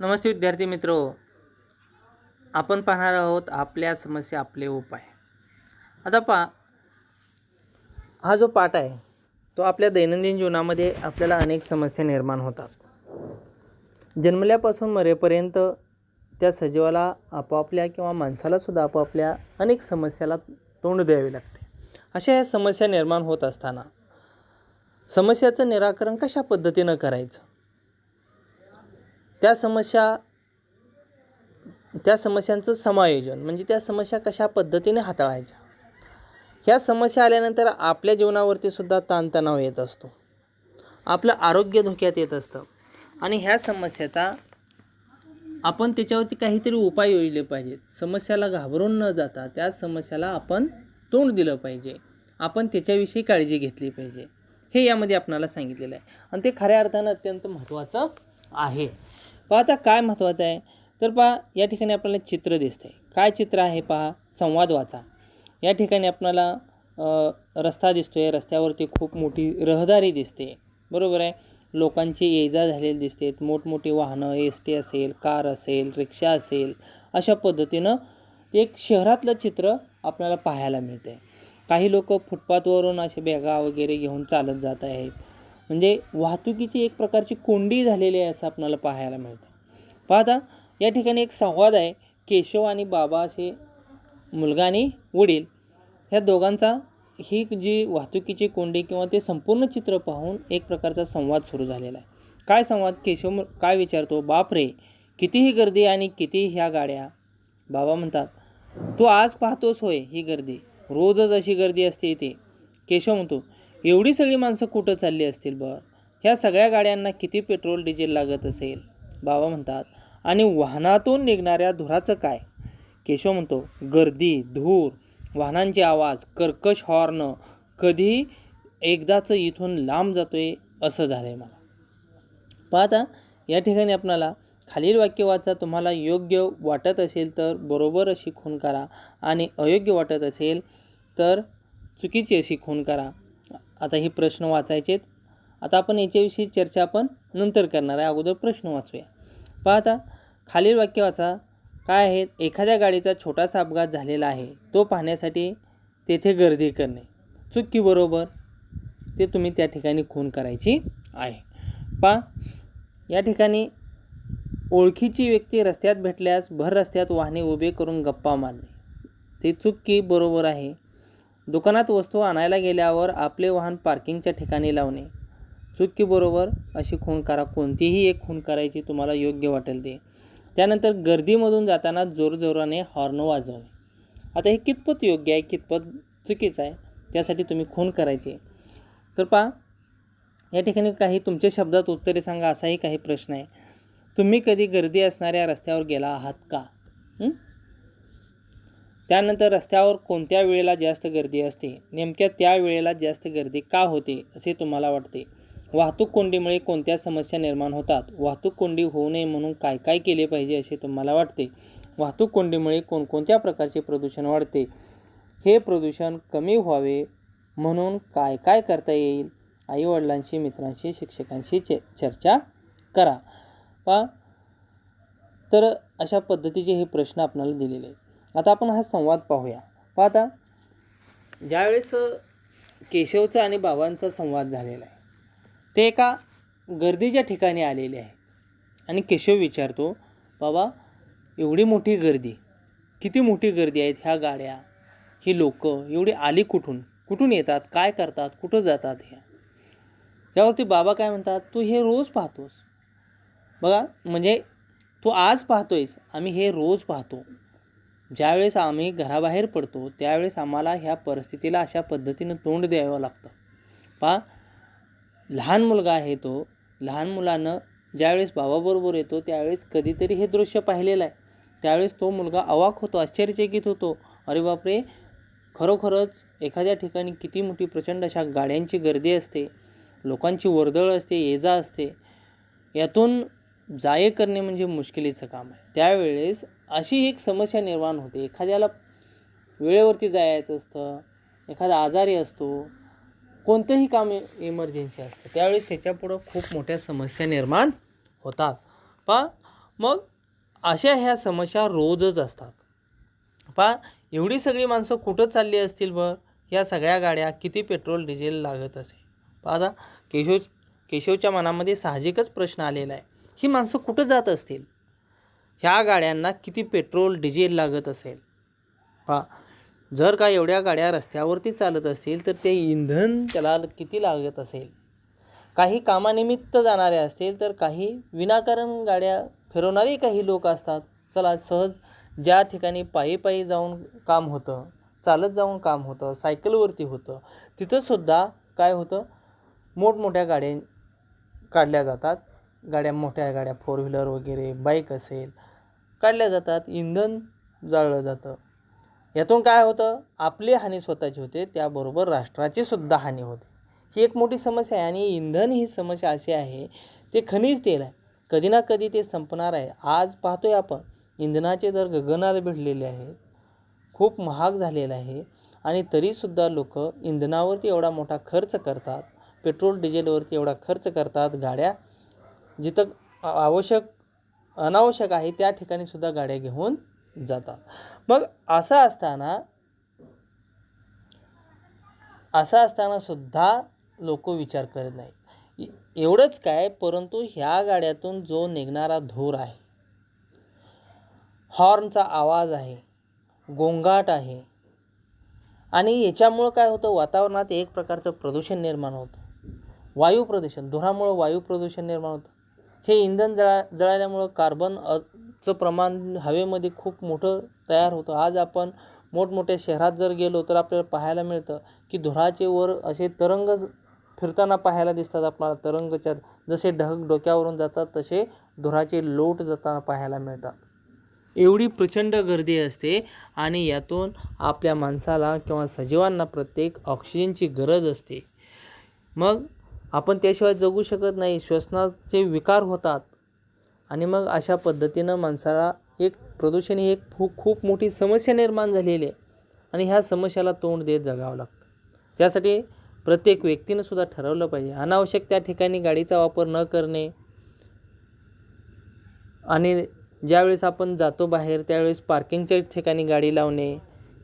नमस्ते विद्यार्थी मित्र. आपण पाहणार आहोत आपल्या समस्या आपले उपाय. आता पहा हा जो पाठ आहे तो आपल्या दैनंदिन जीवनामध्ये आपल्याला अनेक समस्या निर्माण होतात. जन्मल्यापासून मरेपर्यंत त्या सजीवाला आपापल्या किंवा माणसालासुद्धा आपापल्या अनेक समस्याला तोंड द्यावे लागते. अशा ह्या समस्या निर्माण होत असताना समस्याचं निराकरण कशा पद्धतीनं करायचं? त्या समस्या त्या समस्यांचं समायोजन म्हणजे त्या समस्या कशा पद्धतीने हाताळायच्या? ह्या समस्या आल्यानंतर आपल्या जीवनावरती सुद्धा ताणतणाव येत असतो. आपलं आरोग्य धोक्यात येत असतं. आणि ह्या समस्याचा आपण त्याच्यावरती काहीतरी उपाय योजले पाहिजेत. समस्याला घाबरून न जाता त्या समस्याला आपण तोंड दिलं पाहिजे. आपण त्याच्याविषयी काळजी घेतली पाहिजे. हे यामध्ये आपणाला सांगितलेलं आहे. आणि ते खऱ्या अर्थानं अत्यंत महत्त्वाचं आहे. पहा आता काय महत्त्वाचं आहे? तर पहा या ठिकाणी आपल्याला चित्र दिसतंय. काय चित्र आहे पहा? संवाद वाचा. या ठिकाणी आपल्याला रस्ता दिसतो आहे रस्त्यावरती खूप मोठी रहदारी दिसते. बरोबर आहे? लोकांची ये जा झालेली दिसते. मोठमोठी वाहनं एस टी असेल कार असेल रिक्षा असेल अशा पद्धतीनं एक शहरातलं चित्र आपल्याला पाहायला मिळते काही लोक फुटपाथवरून असे बॅगा वगैरे घेऊन चालत जात आहेत. म्हणजे वाहतुकीची एक प्रकारची कोंडी झालेली आहे असं आपल्याला पाहायला मिळतं. पाहता या ठिकाणी एक संवाद आहे. केशव आणि बाबा असे मुलगा आणि वडील ह्या दोघांचा ही जी वाहतुकीची कोंडी किंवा ते संपूर्ण चित्र पाहून एक प्रकारचा संवाद सुरू झालेला आहे. काय संवाद? केशव काय विचारतो? बाप रे कितीही गर्दी आणि कितीही ह्या गाड्या बाबा म्हणतात तू आज पाहतोस होय ही गर्दी. रोजच अशी गर्दी असते इथे. केशव म्हणतो एवढी सगळी माणसं कुठं चालली असतील बरं ह्या सगळ्या गाड्यांना किती पेट्रोल डिझेल लागत असेल? बाबा म्हणतात आणि वाहनातून निघणाऱ्या धुराचं काय? केशव म्हणतो गर्दी धूर वाहनांचे आवाज कर्कश हॉर्न कधी एकदाचं इथून लांब जातो आहे असं झालं आहे मला पाहता या ठिकाणी आपणाला खालील वाक्य वाचा तुम्हाला योग्य वाटत असेल तर बरोबर अशी खून करा आणि अयोग्य वाटत असेल तर चुकीची अशी खून करा. आता हे प्रश्न वाचायचेत आता आपण याच्याविषयी चर्चा आपण नंतर करणार आहे. अगोदर प्रश्न वाचूया. पाहता खालील वाक्य वाचा. काय आहे? एखाद्या गाडीचा छोटासा अपघात झालेला आहे. तो पाहण्यासाठी तेथे गर्दी करणे. चुकी बरोबर? ते तुम्ही त्या ठिकाणी खून करायची आहे. पा या ठिकाणी ओळखीची व्यक्ती रस्त्यात भेटल्यास भर रस्त्यात वाहने उभे करून गप्पा मारणे. ते चुकी बरोबर आहे? दुकानात वस्तू आणायला गेल्यावर आपले वाहन पार्किंगच्या ठिकाणी लावणे. चुकीबरोबर अशी खून करा कोणतीही एक खून करायची तुम्हाला योग्य वाटेल ते. त्यानंतर गर्दीमधून जाताना जोरजोराने हॉर्न वाजवणे. आता हे कितपत योग्य आहे कितपत चुकीचं आहे त्यासाठी तुम्ही खून करायची. तर पहा या ठिकाणी काही तुमच्या शब्दात उत्तरे सांगा असाही काही प्रश्न आहे. तुम्ही कधी गर्दी असणाऱ्या रस्त्यावर गेला आहात का? त्यानंतर रस्त्यावर कोणत्या वेळेला जास्त गर्दी असते? नेमक्या त्या वेळेला जास्त गर्दी का होते असे तुम्हाला वाटते? वाहतूक कोंडीमुळे कोणत्या समस्या निर्माण होतात? वाहतूक कोंडी होऊ नये म्हणून काय काय केले पाहिजे असे तुम्हाला वाटते? वाहतूक कोंडीमुळे कोणकोणत्या प्रकारचे प्रदूषण वाढते? हे प्रदूषण कमी व्हावे म्हणून काय काय करता येईल? आईवडिलांशी मित्रांशी शिक्षकांशी चे चर्चा करा. पा. तर अशा पद्धतीचे हे प्रश्न आपल्याला दिलेले आहेत. आता आपण हा संवाद पाहूया. पाहता ज्यावेळेस केशवचा आणि बाबांचा संवाद झालेला आहे ते एका गर्दीच्या ठिकाणी आलेले आहेत. आणि केशव विचारतो बाबा एवढी मोठी गर्दी किती मोठी गर्दी आहेत ह्या गाड्या? ही लोक एवढी आली कुठून? कुठून येतात? काय करतात? कुठं जातात ह्या त्यावरती बाबा काय म्हणतात तू हे रोज पाहतोस. बघा म्हणजे तू आज पाहतोयस आम्ही हे रोज पाहतो. ज्यावेळेस आम्ही घराबाहेर पडतो त्यावेळेस आम्हाला ह्या परिस्थितीला अशा पद्धतीनं तोंड द्यावं लागतं. पहा लहान मुलगा आहे तो. लहान मुलानं ज्यावेळेस बाबाबरोबर येतो त्यावेळेस कधीतरी हे दृश्य पाहिलेलं आहे. त्यावेळेस तो मुलगा अवाक होतो आश्चर्यचकित होतो. अरे बापरे! खरोखरच एखाद्या ठिकाणी किती मोठी प्रचंड अशा गाड्यांची गर्दी असते लोकांची वर्दळ असते ये जा असते. यातून जाये करणे म्हणजे मुश्किलीचं काम आहे. त्यावेळेस अशी एक समस्या निर्माण होते. एखाद्याला वेळेवरती जायचं असतं एखादा आजारी असतो कोणतंही काम इमर्जन्सी असतं त्यावेळेस त्याच्यापुढं खूप मोठ्या समस्या निर्माण होतात. पा मग अशा ह्या समस्या रोजच असतात. पहा एवढी सगळी माणसं कुठं चालली असतील बरं? या सगळ्या गाड्या किती पेट्रोल डिझेल लागत असेल? पहा केशव केशवच्या मनामध्ये साहजिकच प्रश्न आलेला आहे. ही माणसं कुठं जात असतील? ह्या गाड्यांना किती पेट्रोल डिझेल लागत असेल? हा जर का एवढ्या गाड्या रस्त्यावरती चालत असतील तर ते इंधन त्याला किती लागत असेल? काही कामानिमित्त जाणारे असतील तर काही विनाकारण गाड्या फिरवणारे काही लोक असतात. चला सहज ज्या ठिकाणी पायी पायी जाऊन काम होतं चालत जाऊन काम होतं सायकलवरती होतं तिथंसुद्धा काय होतं? मोठमोठ्या गाड्या काढल्या जातात. गाड्या मोठ्या गाड्या फोर व्हीलर वगैरे बाईक असेल काढल्या जातात इंधन जाळलं जातं. यातून काय होतं? आपली हानी स्वतःची होते त्याबरोबर राष्ट्राची सुद्धा हानी होते. ही एक मोठी समस्या आहे आणि इंधन ही समस्या अशी आहे ते खनिज तेल आहे. कधी ना कधी ते संपणार आहे. आज पाहतोय आपण इंधनाचे दर गगनाला भिडलेले आहेत खूप महाग झालेलं आहे आणि तरीसुद्धा लोक इंधनावरती एवढा मोठा खर्च करतात पेट्रोल डिझेलवरती एवढा खर्च करतात गाड्या जिथं आवश्यक अनावश्यक आहे त्या ठिकाणी सुद्धा गाड्या घेऊन जातात. मग असं असताना असं असताना सुद्धा लोक विचार करत नाही एवढंच काय परंतु ह्या गाड्यातून जो निघणारा धूर आहे हॉर्नचा आवाज आहे गोंगाट आहे आणि याच्यामुळं काय होतं वातावरणात एक प्रकारचं प्रदूषण निर्माण होतं. वायू प्रदूषण धुरामुळं वायू प्रदूषण निर्माण होतं. हे इंधन जळा जळाल्यामुळं कार्बन चं प्रमाण हवेमध्ये खूप मोठं तयार होतं. आज आपण मोठमोठ्या शहरात जर गेलो तर आपल्याला पाहायला मिळतं की धुराचे वर असे तरंग फिरताना पाहायला दिसतात आपल्याला. तरंगच्या जसे ढग डोक्यावरून जातात तसे धुराचे लोट जाताना पाहायला मिळतात. एवढी प्रचंड गर्दी असते आणि यातून आपल्या माणसाला किंवा सजीवांना प्रत्येक ऑक्सिजनची गरज असते. मग आपण त्याशिवाय जगू शकत नाही. श्वसनाचे विकार होतात. आणि मग अशा पद्धतीनं माणसाला एक प्रदूषण ही एक खूप खूप मोठी समस्या निर्माण झालेली आहे. आणि ह्या समस्याला तोंड देत जगावं लागतं. त्यासाठी प्रत्येक व्यक्तीनं सुद्धा ठरवलं पाहिजे. अनावश्यक त्या ठिकाणी गाडीचा वापर न करणे. आणि ज्यावेळेस आपण जातो बाहेर त्यावेळेस पार्किंगच्या ठिकाणी गाडी लावणे.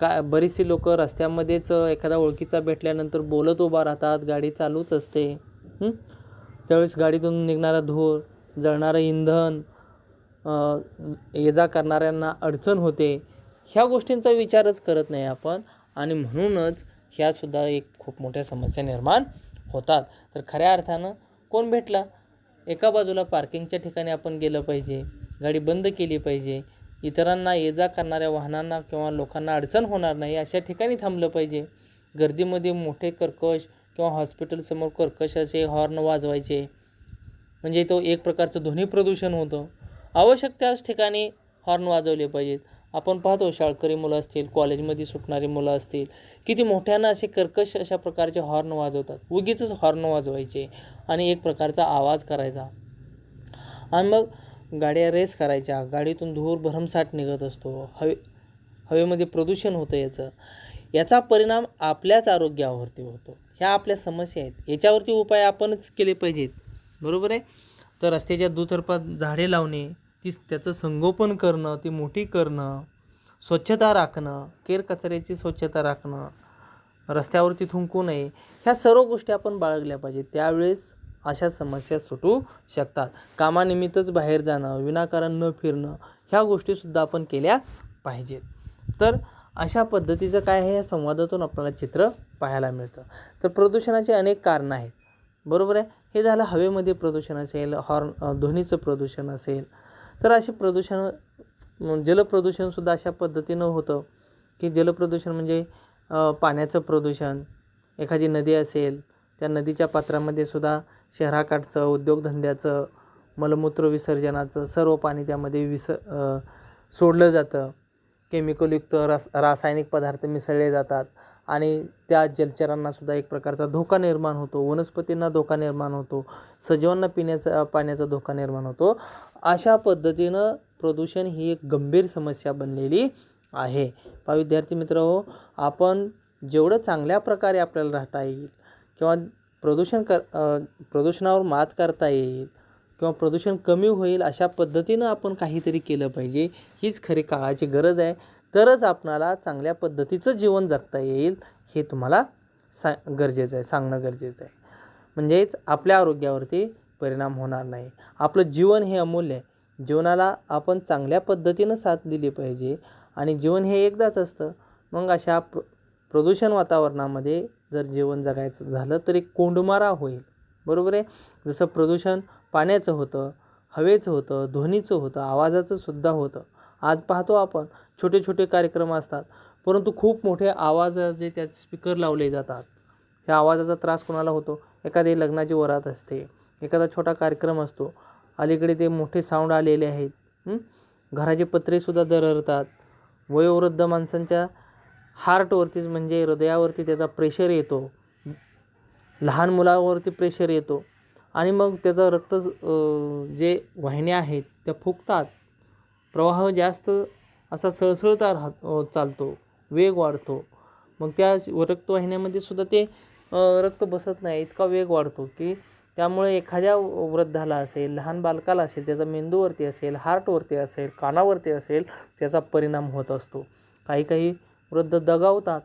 का बरीचशी लोक रस्त्यामध्येच एखादा ओळखीचा भेटल्यानंतर बोलत उभा राहतात गाडी चालूच असते. त्यावेळेस गाडीतून निघणारा धूर जळणारं इंधन ये जा करणाऱ्यांना अडचण होते. ह्या गोष्टींचा विचारच करत नाही आपण. आणि म्हणूनच ह्यासुद्धा एक खूप मोठ्या समस्या निर्माण होतात. तर खऱ्या अर्थानं कोण भेटला? एका बाजूला पार्किंगच्या ठिकाणी आपण गेलं पाहिजे. गाडी बंद केली पाहिजे. इतरांना ये जा करणाऱ्या वाहनांना किंवा लोकांना अडचण होणार नाही अशा ठिकाणी थांबलं पाहिजे. गर्दीमध्ये मोठे कर्कश किंवा हॉस्पिटलसमोर कर्कश असे हॉर्न वाजवायचे. म्हणजे तो एक प्रकारचं ध्वनी प्रदूषण होतं. आवश्यक त्याच ठिकाणी हॉर्न वाजवले पाहिजेत. आपण पाहतो शाळकरी मुलं असतील कॉलेजमध्ये सुटणारी मुलं असतील किती मोठ्यानं असे कर्कश अशा प्रकारचे हॉर्न वाजवतात. उगीच हॉर्न वाजवायचे आणि एक प्रकारचा आवाज करायचा. आणि मग गाड्या रेस करायच्या. गाडीतून धूर भरमसाठ निघत असतो. हवे हवेमध्ये प्रदूषण होतं याचं. याचा परिणाम आपल्याच आरोग्यावरती होतो. ह्या आपल्या समस्या आहेत. याच्यावरती उपाय आपणच केले पाहिजेत. बरोबर आहे? तर रस्त्याच्या दुतर्फा झाडे लावणे ती त्याचं संगोपन करणं ती मोठी करणं स्वच्छता राखणं केर कचऱ्याची स्वच्छता राखणं रस्त्यावरती थुंकू नये ह्या सर्व गोष्टी आपण बाळगल्या पाहिजेत. त्यावेळेस अशा समस्या सुटू शकतात. कामानिमित्तच बाहेर जाणं विनाकारण न फिरणं ह्या गोष्टीसुद्धा आपण केल्या पाहिजेत. तर अशा पद्धतीचं काय आहे? या संवादातून आपल्याला चित्र पाहायला मिळतं. तर प्रदूषणाची अनेक कारणं आहेत. बरोबर आहे? हे झालं हवेमध्ये प्रदूषण असेल हॉर्न ध्वनीचं प्रदूषण असेल. तर असे प्रदूषण जलप्रदूषणसुद्धा अशा पद्धतीनं होतं की जलप्रदूषण म्हणजे पाण्याचं प्रदूषण. एखादी नदी असेल त्या नदीच्या पात्रामध्ये सुद्धा शहराकाठचं उद्योगधंद्याचं मलमूत्र विसर्जनाचं सर्व पाणी त्यामध्ये विस सोडलं जातं. केमिकलयुक्त रास रासायनिक पदार्थ मिसळले जातात आणि त्या जलचरांना सुद्धा एक प्रकारचा धोका निर्माण होतो. वनस्पतींना धोका निर्माण होतो. सजीवांना पिण्याचा पाण्याचा धोका निर्माण होतो. अशा पद्धतीनं प्रदूषण ही एक गंभीर समस्या बनलेली आहे. पहा विद्यार्थी मित्र हो आपण जेवढं चांगल्या प्रकारे आपल्याला राहता येईल किंवा प्रदूषण कर प्रदूषणावर मात करता येईल किंवा प्रदूषण कमी होईल अशा पद्धतीनं आपण काहीतरी केलं पाहिजे हीच खरी काळाची गरज आहे. तरच आपणाला चांगल्या पद्धतीचं जीवन जगता येईल हे तुम्हाला सा गरजेचं आहे सांगणं गरजेचं आहे. म्हणजेच आपल्या आरोग्यावरती परिणाम होणार नाही. आपलं जीवन हे अमूल्य आहे. जीवनाला आपण चांगल्या पद्धतीनं साथ दिली पाहिजे आणि जीवन हे एकदाच असतं. मग अशा प्र प्रदूषण वातावरणामध्ये जर जीवन जगायचं झालं तर एक कोंडमारा होईल. बरोबर आहे? जसं प्रदूषण पाण्याचं होतं हवेचं होतं ध्वनीचं होतं आवाजाचं सुद्धा होतं. आज पाहतो आपण छोटे छोटे कार्यक्रम असतात परंतु खूप मोठे आवाज जे त्यात स्पीकर लावले जातात. ह्या आवाजाचा त्रास कोणाला होतो? एखादी लग्नाची वरात असते एखादा छोटा कार्यक्रम असतो अलीकडे ते मोठे साऊंड आलेले आहेत घराचे पत्रेसुद्धा दररतात. वयोवृद्ध माणसांच्या हार्टवरतीच म्हणजे हृदयावरती त्याचा प्रेशर येतो. लहान मुलावरती प्रेशर येतो. आणि मग त्याचं रक्त जे वाहिन्या आहेत त्या फुगतात. प्रवाह जास्त असा सळसळता राहत चालतो. वेग वाढतो. मग त्या रक्तवाहिन्यामध्ये सुद्धा ते रक्त बसत नाही. इतका वेग वाढतो की त्यामुळे एखाद्या वृद्धाला असेल लहान बालकाला असेल त्याचा मेंदूवरती असेल हार्टवरती असेल कानावरती असेल त्याचा परिणाम होत असतो. काही काही वृद्ध दगावतात.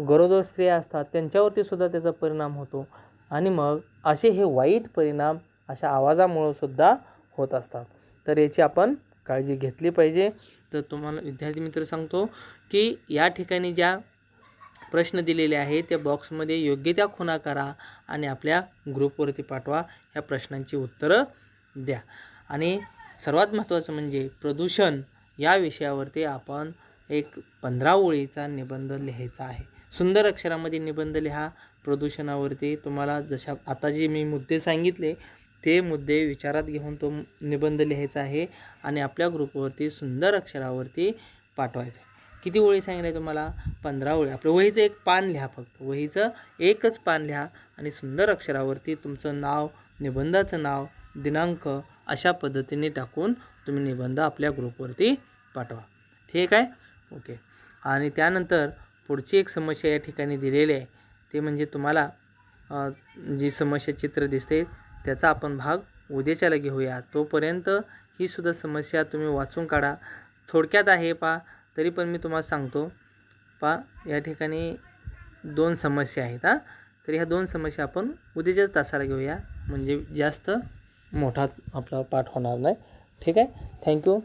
गरोदर स्त्रिया असतात त्यांच्यावरती सुद्धा त्याचा परिणाम होतो. आणि मग असे हे वाईट परिणाम अशा आवाजामुळं सुद्धा होत असतात. तर याची आपण काळजी घेतली पाहिजे. तर तुम्हाला विद्यार्थी मित्र सांगतो की या ठिकाणी ज्या प्रश्न दिलेले आहेत त्या बॉक्समध्ये योग्य त्या खुणा करा आणि आपल्या ग्रुपवरती पाठवा. ह्या प्रश्नांची उत्तरं द्या. आणि सर्वात महत्त्वाचं म्हणजे प्रदूषण या विषयावरती आपण एक पंधरा ओळीचा निबंध लिहायचा आहे. सुंदर अक्षरामध्ये निबंध लिहा. प्रदूषणावरती तुम्हाला जशा आता जे मी मुद्दे सांगितले ते मुद्दे विचारात घेऊन तो निबंध लिहायचा आहे आणि आपल्या ग्रुपवरती सुंदर अक्षरावरती पाठवायचा आहे. किती ओळी सांगितल्या तुम्हाला? पंधरा ओळी. आपलं वहीचं एक पान लिहा फक्त. वहीचं एकच पान लिहा आणि सुंदर अक्षरावरती तुमचं नाव निबंधाचं नाव दिनांक अशा पद्धतीने टाकून तुम्ही निबंध आपल्या ग्रुपवरती पाठवा. ठीक आहे? ओके. आणि त्यानंतर पुढची एक समस्या या ठिकाणी दिलेली आहे. ते म्हणजे तुम्हाला जी समस्या चित्र दिसते त्याचा आपण भाग उद्याच्याला घेऊया. तोपर्यंत ही सुद्धा समस्या तुम्ही वाचून काढा. थोडक्यात आहे पा तरी पण मी तुम्हाला सांगतो. पा या ठिकाणी दोन समस्या आहेत हां. तर ह्या दोन समस्या आपण उद्याच्याच तासाला घेऊया. म्हणजे जास्त मोठा आपला पाठ होणार नाही. ठीक आहे? थँक्यू